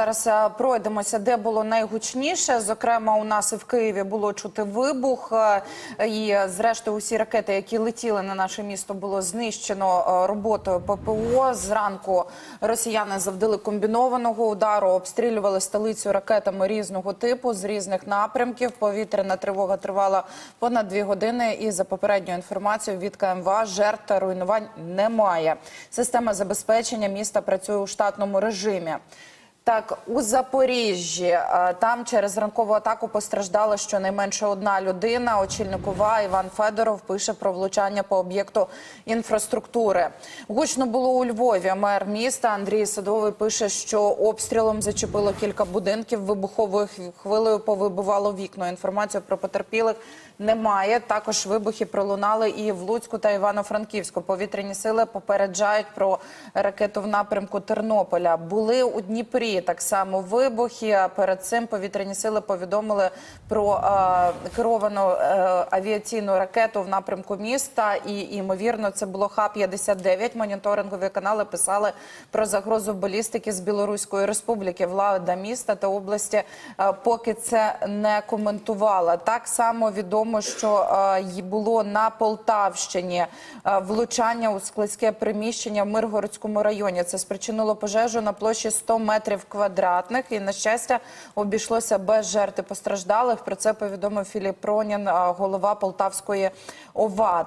Зараз е, пройдемося, де було найгучніше. Зокрема, у нас в Києві було чути вибух. е, І зрештою, усі ракети, які летіли на наше місто, було знищено е, роботою ППО. Зранку росіяни завдали комбінованого удару, обстрілювали столицю ракетами різного типу з різних напрямків. Повітряна тривога тривала понад дві години. І за попередньою інформацією від КМВА жертв та руйнувань немає. Система забезпечення міста працює у штатному режимі. Так, у Запоріжжі е, там через ранкову атаку постраждала щонайменше одна людина. Очільник ОВА Іван Федоров пише про влучання по об'єкту інфраструктури. Гучно було у Львові. Мер міста Андрій Садовий пише, що обстрілом зачепило кілька будинків. Вибуховою хвилею повибивало вікна. Інформацію про потерпілих немає. Також вибухи пролунали і в Луцьку та Івано-Франківську. Повітряні сили попереджають про ракету в напрямку Тернополя. Були у Дніпрі так само вибухи. Перед цим повітряні сили повідомили про е, керовану е, авіаційну ракету в напрямку міста. І ймовірно, це було Х-59. Моніторингові канали писали про загрозу балістики з Білоруської республіки. Влада міста та області е, поки це не коментувала. Так само відомо, що е, було на Полтавщині е, влучання у складське приміщення в Миргородському районі. Це спричинило пожежу на площі 100 метрів квадратних. І на щастя обійшлося без жертв постраждалих. Про це повідомив Філіп Пронін, е, голова Полтавської ОВА.